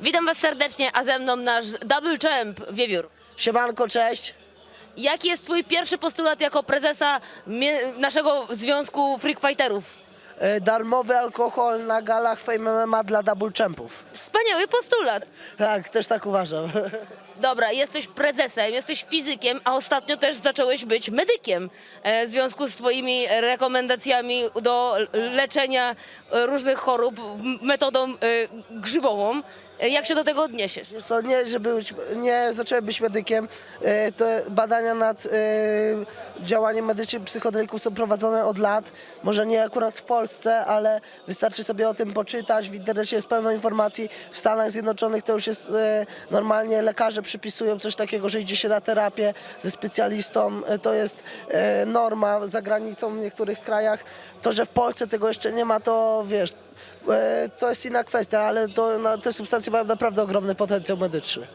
Witam Was serdecznie, a ze mną nasz double champ Wiewiór. Siemanko, cześć. Jaki jest Twój pierwszy postulat jako prezesa mie- naszego związku freak fighterów? E, Darmowy alkohol na galach Fame MMA dla double champów. Wspaniały postulat. Tak, też tak uważam. Dobra, jesteś prezesem, jesteś fizykiem, a ostatnio też zacząłeś być medykiem e, w związku z Twoimi rekomendacjami do leczenia e, różnych chorób metodą e, grzybową. E, Jak się do tego odniesiesz? Co, nie, żeby być, nie zacząłem być medykiem. E, badania nad e, działaniem medycznym psychodelików są prowadzone od lat. Może nie akurat w Polsce, ale wystarczy sobie o tym poczytać. W internecie jest pełno informacji. W Stanach Zjednoczonych to już jest e, normalnie lekarze przypisują coś takiego, że idzie się na terapię ze specjalistą. E, To jest e, norma za granicą w niektórych krajach. To, że w Polsce tego jeszcze nie ma, to wiesz, to jest inna kwestia, ale to, no, te substancje mają naprawdę ogromny potencjał medyczny.